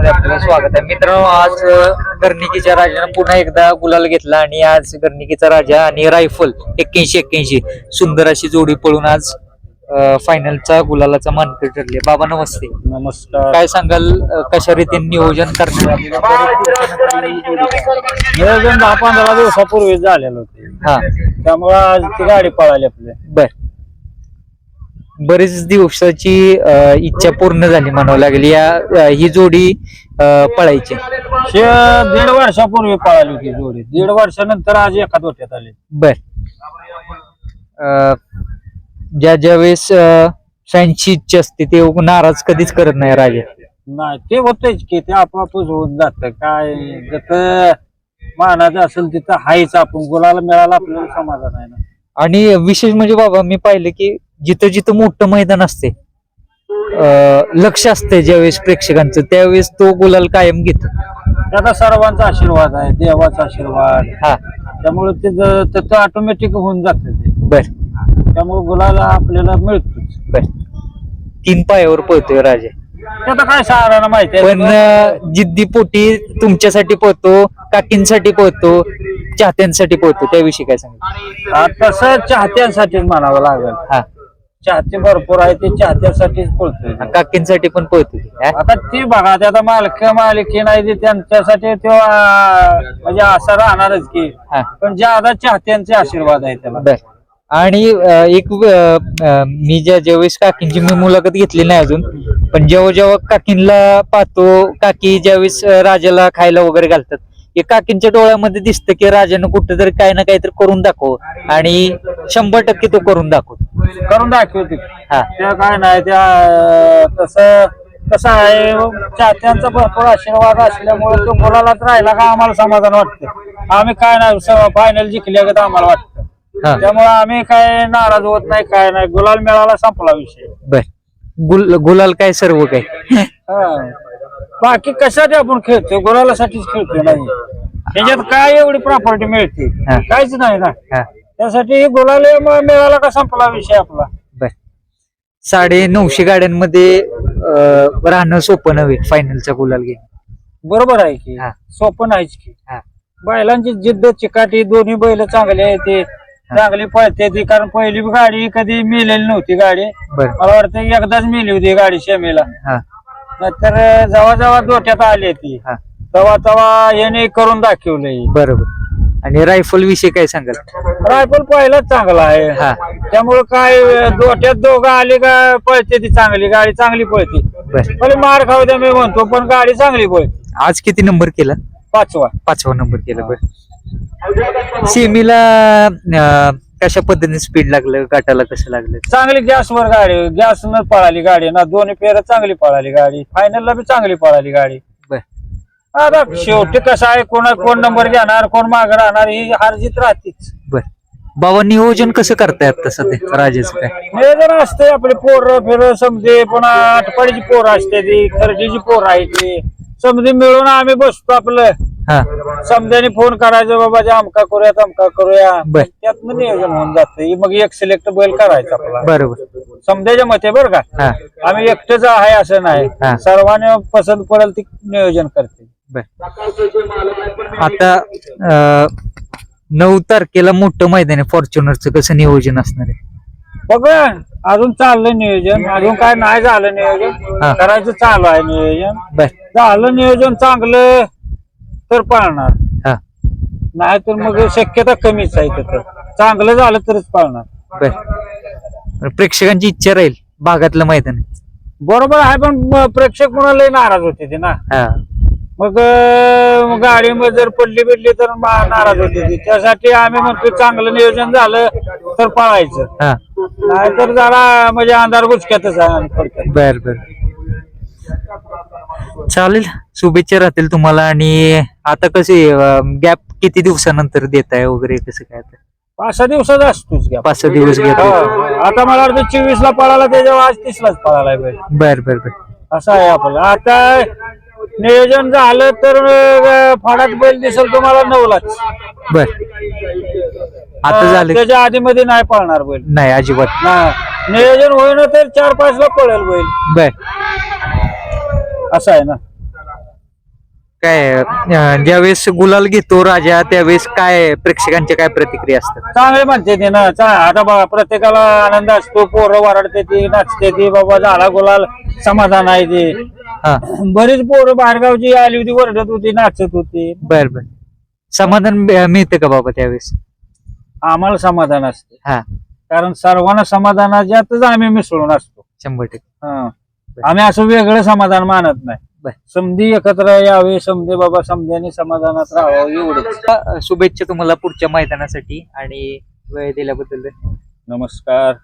मध्ये आपलं स्वागत आहे. मित्रांनो आज गर्निकीच्या राजाने पुन्हा एकदा गुलाल घेतला आणि आज गर्निकीचा राजा आणि रायफल एक्क्याऐंशी एक्क्याऐंशी सुंदर अशी जोडी पळून आज फायनलचा गुलालाचा मानकरी ठरले बाबा नमस्ते. नमस्कार. काय सांगाल कशा रीतीने नियोजन करण्यात पळाली. नियोजन दहा पंधरा दिवसापूर्वी झालेलं होते. हा. त्यामुळे आज ती गाडी पळाली आपली. बर. बरेच दिवसाची इच्छा पूर्ण झाली म्हणावं लागेल. या ही जोडी पळायची. शे दीड वर्षापूर्वी पळाली होती जोडी. दीड वर्षानंतर आज एका दोट्यात आली. बर. ज्या ज्या वेळेस फॅनची इच्छा असते ते नाराज कधीच करत नाही राजा. नाही ते होतच की ते आपोआपच होत जात. काय जसं मानाचं असेल तिथं हायच आपण गुलाला मिळाला आपल्याला समाधान आहे ना. आणि विशेष म्हणजे बाबा मी पाहिलं की जिथं जिथं मोठं मैदान असते अ, लक्ष असते ज्यावेळेस प्रेक्षकांचं त्यावेळेस तो गुलाल कायम घेतो. त्याचा सर्वांचा आशीर्वाद आहे देवाचा आशीर्वाद. हा. त्यामुळे ते ज- त्याचं ऑटोमॅटिक होऊन जातं ते. बर. त्यामुळे गुलाला आपल्याला मिळतोच. बर. तीन पायावर पळतोय राजा. ते आता काय साधारण माहिती आहे? पण अ, जिद्दी पोटी तुमच्यासाठी पोहतो काकींसाठी पोहतो चाहत्यांसाठी पोहतो त्याविषयी काय सांग तसं चाहत्यांसाठीच म्हणावं लागेल. हा. चाहते भरपूर आहे ते चाहत्यासाठीच बोलतोय काकींसाठी पण पोहतो ते, हा? आता ती बघा ते आता मालक मालकी नाही ते त्यांच्यासाठी तो म्हणजे असं राहणारच की हा. पण ज्यादा चाहत्यांचे आशीर्वाद आहे त्याला बर आणि अ, एक अ, अ, मी ज्या ज्यावेळेस काकींची मी मुलाखत घेतली नाही अजून पण जेव्हा जेव्हा काकींला पाहतो काकी ज्यावेळेस अ, राजाला खायला वगैरे घालतात काकींच्या डोळ्यामध्ये दिसतं की राजानं कुठेतरी काही ना काहीतरी करून दाखव आणि शंभर टक्के तो करून दाखवतो करून दाखवते हा. त्या काय नाही त्या तसं कसं आहे. चाहत्यांचा भरपूर आशीर्वाद असल्यामुळे तो बोलायलाच राहिला का आम्हाला समाधान वाटतं. आम्ही काय नाही फायनल जिंकल्या का आम्हाला वाटतं. त्यामुळे आम्ही काय नाराज होत नाही काय नाही. गुलाल मिळाला संपला विषय. बर. गुल गुलाल काय सर्व काय. बाकी कशासाठी आपण खेळतो गुलालासाठीच खेळतो नाही. त्याच्यात काय एवढी प्रॉपर्टी मिळते? हा. काहीच नाही ना. हा. त्यासाठी गुलाल मिळाला का संपला विषय आपला? बर. साडे नऊशे गाड्यांमध्ये अ, राहणं सोपं नव्हे फायनलचा गुलाल घे बरोबर आहे की. हा. सोपं नाहीच की. हा. बैलांची जिद्द चिकाटी दोन्ही बैल चांगले आहे ते चांगली पळते ती कारण पहिली गाडी कधी मिळलेली नव्हती गाडी. बर. मला वाटतं एकदाच मिळली होती गाडी शेमेला. हा. नाहीतर जेव्हा जेव्हा डोक्यात आली ती हा. तेव्हा तेव्हा याने करून दाखवलंय. बरोबर. आणि रायफल विषयी काय सांगाल? रायफल पहिलाच चांगला आहे. हा. त्यामुळे काय दोट्यात दोघं आली का पळते ती चांगली गाडी चांगली पळते. बर. भले मार खाऊ द्या मी म्हणतो पण गाडी चांगली पळते. आज किती नंबर केला? पाचवा. पाचवा नंबर केला बर. सेमीला अं, कशा पद्धतीने स्पीड लागलं गाठाला कसं लागलं? चांगली गॅसवर गाडी गॅस न पळाली गाडी ना दोन्ही फेर चांगली पळाली गाडी फायनलला बी चांगली पळाली गाडी. बर. आता शेवटी कसं आहे कोण कोण नंबर घेणार कोण माग राहणार ही हारजीत राहतीच. बर. बाबा नियोजन कसं करताय आता सध्या? राजाचं काय? नियोजन असते आपले पोर फिर समजे पुन्हा आठपाडीची पोर असते ती खर्डीची पोर आहे ती. समजे मिळून आम्ही बसतो आपलं. हा. समजाने फोन करायचं बाबा जे अमका करूया तमका करूया. बर. त्यातनं नियोजन होऊन जातं. मग एक सिलेक्ट बैल करायचा आपला. बरोबर. समजायच्या मते बरं का? हा. आम्ही एकटेच आहे असं हा. नाही सर्वांनी पसंत पडेल ती नियोजन करते. बर. आता अं, नऊ तारखेला मोठं मैदान आहे. फॉर्च्युनरचं कसं नियोजन असणार आहे? बघा अजून चाललंय नियोजन. अजून काय नाही झालं नियोजन. हा. करायचं चालू आहे नियोजन. बर. झालं नियोजन चांगलं. तर पाळणार. हा. नाही तर मग शक्यता कमीच आहे तिथं. चांगलं झालं तरच पाळणार. बर. प्रेक्षकांची इच्छा राहील भागातलं मैदान. बरोबर आहे पण म- प्रेक्षक कोणालाही नाराज होते ते ना. हा. मग अं, गाडी मग जर पडली बिडली तर मा- नाराज होते ते. त्यासाठी आम्ही म्हणतो चांगलं नियोजन झालं तर पळायचं. हा. नाहीतर जरा म्हणजे अंधार गुचक्यातच आहे थोडक्यात. बर बर. चालेल. शुभेच्छा राहतील तुम्हाला आणि आता कसे गॅप किती दिवसानंतर देत आहे वगैरे कसं काय आता? पाच सहा दिवसात असतोच. पाच सहा दिवस हो. घेतो आता मला वाटतं चोवीस ला पळाला त्याच्यावर आज तीस लाच पळाला बैल. बर बर बर. असं आहे आपलं. आता नियोजन झालं तर अं, फाडात बैल दिसेल तुम्हाला नऊ लाच बर. आता झालं. त्याच्या आधी मध्ये नाही पळणार बैल. नाही अजिबात. नाही. नियोजन होईना तर चार पाच ला पळेल बैल. बर. असं आहे ना? काय अं, ज्यावेळेस गुलाल घेतो राजा त्यावेळेस काय प्रेक्षकांच्या काय प्रतिक्रिया असतात? चांगले म्हणते ते ना. चा- आता बघा प्रत्येकाला आनंद असतो पोरं वरडते ती नाचते ती बाबा झाला गुलाल समाधान आहे ते. हा. बरीच पोरं बाहेरगावची आली होती वरडत होती नाचत होती. बर बर. समाधान मिळतं का बाबा त्यावेळेस? आम्हाला समाधान असते. हा. कारण सर्वांना समाधानाच्यातच आम्ही मिसळून असतो. शंभर टक्के. हा. आम्ही असं वेगळं समाधान मानत नाही. समधी एकत्र यावे समधी बाबा समध्याने समाधानात राहावं एवढंच. अं, शुभेच्छा तुम्हाला पुढच्या मैदानासाठी आणि वेळ दिल्याबद्दल नमस्कार.